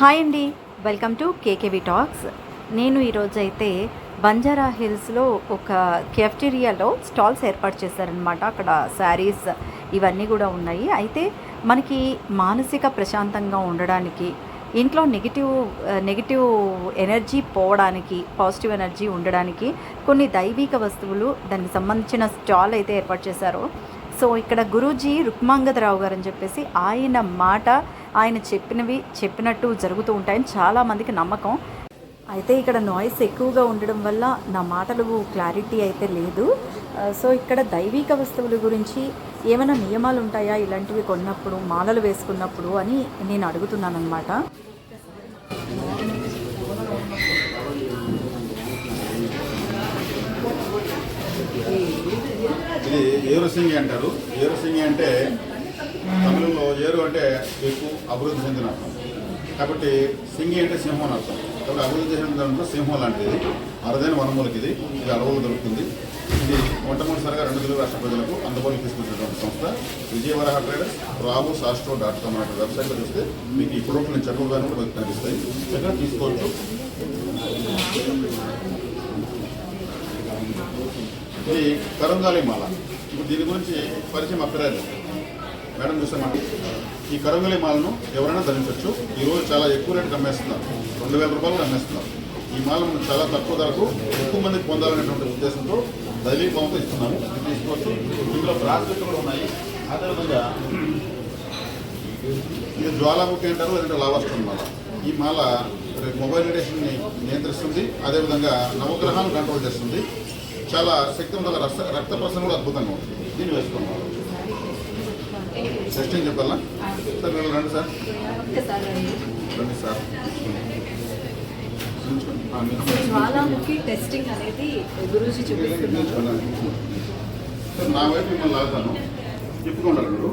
Hi అండి. Welcome to KKV talks. నేను ఈరోజు అయితే బంజారా హిల్స్లో ఒక కెఫ్టీరియాలో స్టాల్స్ ఏర్పాటు చేశారనమాట అక్కడ శారీస్ ఇవన్నీ కూడా ఉన్నాయి. అయితే మనకి మానసిక ప్రశాంతంగా ఉండడానికి ఇంట్లో నెగిటివ్ నెగిటివ్ ఎనర్జీ పోవడానికి పాజిటివ్ ఎనర్జీ ఉండడానికి కొన్ని దైవిక వస్తువులు దానికి సంబంధించిన స్టాల్ అయితే ఏర్పాటు చేశారు. సో ఇక్కడ గురూజీ రుక్మాంగదరావు గారు అని చెప్పేసి ఆయన మాట ఆయన చెప్పినవి చెప్పినట్టు జరుగుతూ ఉంటాయని చాలామందికి నమ్మకం. అయితే ఇక్కడ నాయిస్ ఎక్కువగా ఉండడం వల్ల నా మాటలు క్లారిటీ అయితే లేదు. సో ఇక్కడ దైవిక వస్తువుల గురించి ఏమైనా నియమాలు ఉంటాయా? ఇలాంటివి కొన్నప్పుడు మాలలు వేసుకున్నప్పుడు అని నేను అడుగుతున్నాను అనమాట ఇది ఏరుసింగి అంటారు. ఏరుసింగి అంటే తమిళంలో ఏరు అంటే ఎక్కువ అభివృద్ధి చెందిన అర్థం. కాబట్టి సింగి అంటే సింహం అని అర్థం. కాబట్టి అభివృద్ధి చెందిన సింహం లాంటిది. అరుదైన వనమూలకి ఇది. ఇది అడవులు దొరుకుతుంది. ఇది మొట్టమొదటిసారిగా రెండు తెలుగు రాష్ట్ర ప్రజలకు అందుబాటులో తీసుకొచ్చినటువంటి సంస్థ. విజయవరాహ ట్రేడర్స్ రాబు సాస్ట్రో డాట్ కామ్ అనే వెబ్సైట్లో చూస్తే మీకు ఈ నేను చక్కగా కూడా కనిపిస్తాయి. చక్కగా తీసుకోవచ్చు. ఇది కరంగాలి మాల. ఇప్పుడు దీని గురించి పరిచయం అక్కర్లేదు మేడం చూసామా ఈ కరంగాలి మాలను ఎవరైనా ధరించవచ్చు ఈ రోజు చాలా ఎక్కువ రేటుకి అమ్మేస్తున్నారు. రెండు వేల రూపాయలు అమ్మేస్తున్నారు. ఈ మాల మనం చాలా తక్కువ ధరకు ఎక్కువ మందికి పొందాలనేటువంటి ఉద్దేశంతో దైవీ భావంతో ఇస్తున్నాము. ఇది తీసుకోవచ్చు. ఇందులో బ్రాస్లెట్ కూడా ఉన్నాయి. అదేవిధంగా ఇది జ్వాలాముఖి అంటారు లేదంటే లావాస్టన్ మాల. ఈ మాల మొబైల్ రేడియేషన్ని నియంత్రిస్తుంది. అదేవిధంగా నవగ్రహాలను కంట్రోల్ చేస్తుంది. చాలా శక్తివంతంగా రక్త రక్త ప్రసరణ కూడా అద్భుతంగా ఉంటుంది. దీన్ని వేసుకున్నాం టెస్టింగ్ చెప్పాలా సార్ మీరు రండి సార్. రండి సార్. జ్వాలాముఖి టెస్టింగ్ అనేది గురూజీ. సార్ నా వైపు మిమ్మల్ని లాగుతాను. తిప్పుకుంటారు మీరు.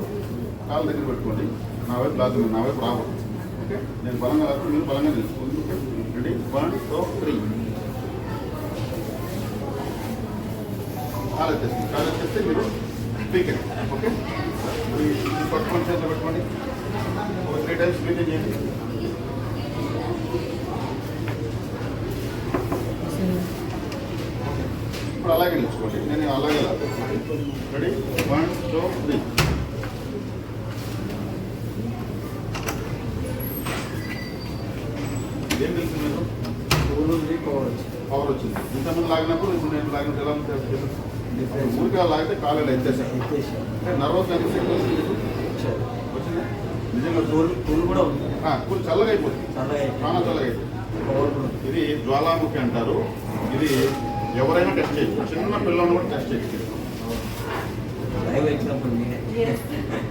కాళ్ళ దగ్గర పెట్టుకోండి. నా వైపు లాగుతుంది నా వైపు రాకూడదు. ఓకే? నేను బలంగా లాగుతాను. మీరు బలంగా okay? Ready. One two three. కాలు ఎత్తేసి కాలు ఎత్తేస్తే మీరు పీకెట్ ఓకే ఇది పట్టుకొని చేతిలో పెట్టుకోండి ఒక త్రీ టైమ్స్ క్లీన్ చేయండి. ఇప్పుడు అలాగే నిల్చుకోండి నేను అలాగే రెడీ వన్ టూ త్రీ ఏం తెలుసు మీరు పవర్ వచ్చింది ఇంతమంది లాగినప్పుడు ఇప్పుడు నేను లాగినప్పుడు ఎలా అప్పుడు ఊరికే అలా లాగితే కాలు ఇలా ఎత్తేసాను అంటే నర్వస్ వచ్చిందా? నిజంగా పూలు కూడా ఉంది. ఆ, కూల్ చల్లగా అయిపోతుంది చాలా చల్లగా అయిపోతుంది ఇది జ్వాలాముఖి అంటారు. ఇది ఎవరైనా టెస్ట్ చేయొచ్చు. చిన్న పిల్లలను కూడా టెస్ట్ చేయొచ్చు. లైవ్ ఎగ్జాంపుల్ మీరే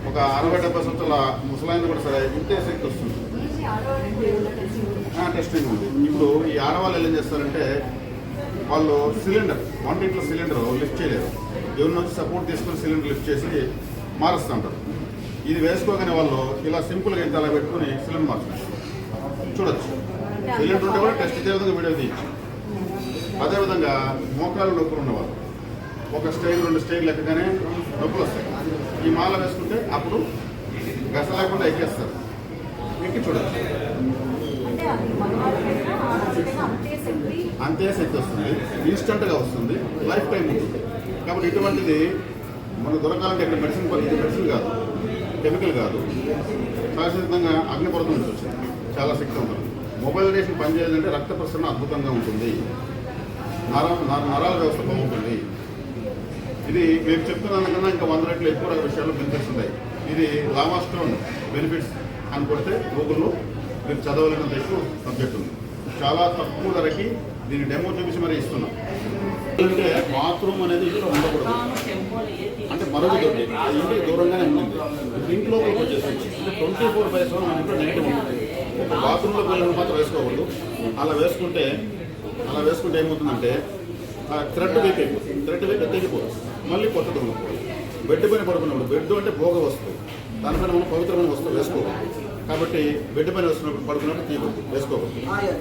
ఒక అరవై డెబ్బై సంవత్సరాల ముసలాయిన కూడా సరే ఇంతే శక్తి వస్తుంది. ఆ, టెస్టింగ్ ఉంది. ఇప్పుడు ఈ ఆడవాళ్ళు ఏం చేస్తారంటే వాళ్ళు సిలిండర్ వంటింట్లో సిలిండర్ లిఫ్ట్ చేయలేరు. ఎవరిని వచ్చి సపోర్ట్ తీసుకుని సిలిండర్ లిఫ్ట్ చేసి మారుస్తుంటారు. ఇది వేసుకోగానే వాళ్ళు ఇలా సింపుల్గా ఇంత అలా పెట్టుకుని సిలిండర్ మార్చుకుంటారు. చూడొచ్చు. సిలిండర్ ఉంటే కూడా టెస్ట్ ఇదే విధంగా వీడియో తీయచ్చు. అదేవిధంగా మోకాలు నొప్పులు ఉన్నవాళ్ళు. ఒక స్టైల్ రెండు స్టైల్ లెక్కగానే నొప్పులు వస్తాయి. ఈ మాల వేసుకుంటే అప్పుడు గస లేకుండా ఎక్కేస్తారు. ఎక్కి చూడొచ్చు. అంతే శక్తి వస్తుంది. ఇన్స్టంట్గా వస్తుంది. లైఫ్ టైం ఉంటుంది. కాబట్టి ఇటువంటిది మనకు దొరకాలంటే ఇక్కడ మెడిసిన్ పని. ఇది మెడిసిన్ కాదు. కెమికల్ కాదు. శాశ్వతంగా అగ్నిపర్వతం నుంచి వచ్చింది. చాలా శక్తి ఉంటుంది. మొబైల్ రేషన్ పనిచేయాలంటే రక్త ప్రసరణ అద్భుతంగా ఉంటుంది. నర నరాల వ్యవస్థ బాగుంటుంది. ఇది మేము చెప్తున్న కన్నా ఇంకా వంద రెట్లు ఎక్కువ విషయాలు బెనిఫిట్స్ ఉన్నాయి ఇది లామా స్టోన్ బెనిఫిట్స్ అని కొడితే గూగుల్లో మీరు చదవలేనంత ఎక్కువ సబ్జెక్ట్ ఉంది. చాలా తక్కువ ధరకి దీన్ని డెమో చూపించి మరీ ఇస్తున్నాం. అంటే బాత్రూమ్ అనేది ఇంట్లో ఉండకూడదు. అంటే మరొక దొరికి ఇంటికి దూరంగానే ఉంటుంది ఇంట్లో వచ్చేసి అంటే ట్వంటీ ఫోర్ బై సెవెన్ మన ఇంట్లో నెగిటివ్ ఉంటుంది ఒక బాత్రూంలో పిల్లలు మాత్రం వేసుకోకూడదు. అలా వేసుకుంటే అలా వేసుకుంటే ఏమవుతుందంటే థ్రెడ్ వీక్ అయిపోతుంది. థ్రెడ్ వీక్ తెగిపోతుంది మళ్ళీ కొత్తది ఉండకూడదు బెడ్ పైన పడుకున్నప్పుడు బెడ్ అంటే భోగ వస్తువు. దానిపైన మనం పవిత్రమైన వస్తువు వేసుకోవాలి కాబట్టి బెడ్ పైన వేసుకున్నప్పుడు పడుకున్నప్పుడు తీయకూడదు వేసుకోకూడదు.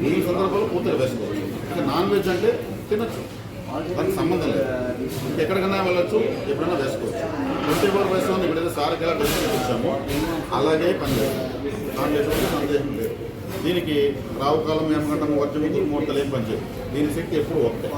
ఈ సందర్భంలో పూర్తిగా వేసుకోకూడదు. అంటే నాన్ వెజ్ అంటే తినచ్చు. దానికి సంబంధం లేదు. ఎక్కడికైనా వెళ్ళొచ్చు ఎప్పుడైనా వేసుకోవచ్చు. ట్వంటీ ఫోర్ వయసు ఉంది? ఇప్పుడు ఏదో సార్కి ఎలా వచ్చామో అలాగే పనిచేస్తుంది దాని ఎటువంటి సందేహం లేదు. దీనికి రావుకాలం ఏమగంటం వర్జములు ముహూర్తాలు ఏం పనిచేయదు దీని శక్తి ఎప్పుడు ఒకటే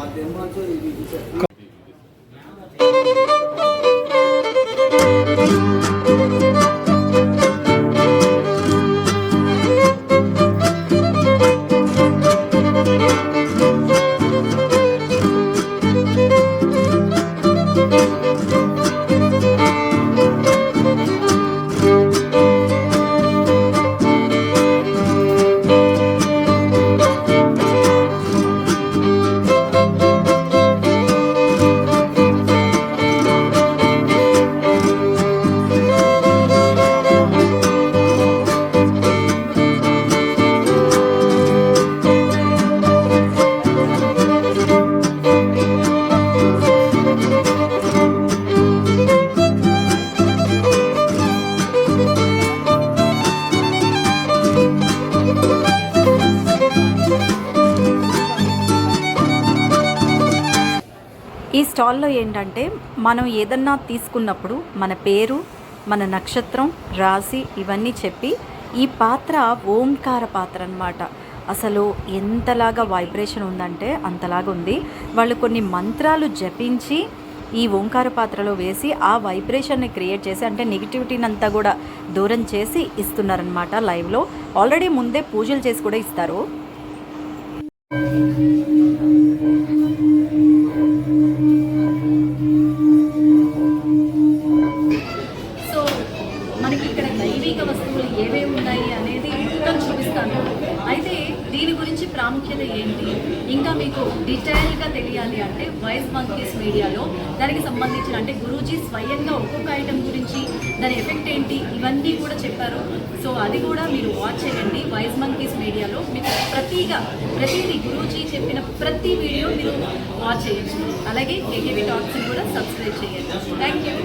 ఈ స్టాల్లో ఏంటంటే మనం ఏదన్నా తీసుకున్నప్పుడు మన పేరు మన నక్షత్రం రాశి ఇవన్నీ చెప్పి ఈ పాత్ర ఓంకార పాత్ర అన్నమాట. అసలు ఎంతలాగా వైబ్రేషన్ ఉందంటే అంతలాగా ఉంది. వాళ్ళు కొన్ని మంత్రాలు జపించి ఈ ఓంకార పాత్రలో వేసి ఆ వైబ్రేషన్ని క్రియేట్ చేసి అంటే నెగిటివిటీని అంతా కూడా దూరం చేసి ఇస్తున్నారనమాట లైవ్లో ఆల్రెడీ ముందే పూజలు చేసి కూడా ఇస్తారు. మొత్తం అయితే దీని గురించి ప్రాముఖ్యత ఏంటి? ఇంకా మీకు డీటెయిల్గా తెలియాలి అంటే వైస్ మంకీస్ మీడియాలో దానికి సంబంధించిన అంటే గురూజీ స్వయంగా ఒక్కొక్క ఐటెం గురించి దాని ఎఫెక్ట్ ఏంటి? ఇవన్నీ కూడా చెప్పారు. సో అది కూడా మీరు వాచ్ చేయండి వైస్ మంకీస్ మీడియాలో. మీకు ప్రతిగా ప్రతిదీ గురూజీ చెప్పిన ప్రతి వీడియో మీరు వాచ్ చేయొచ్చు. అలాగే కేకేవి టాక్స్ని కూడా సబ్స్క్రైబ్ చేయండి. Thank you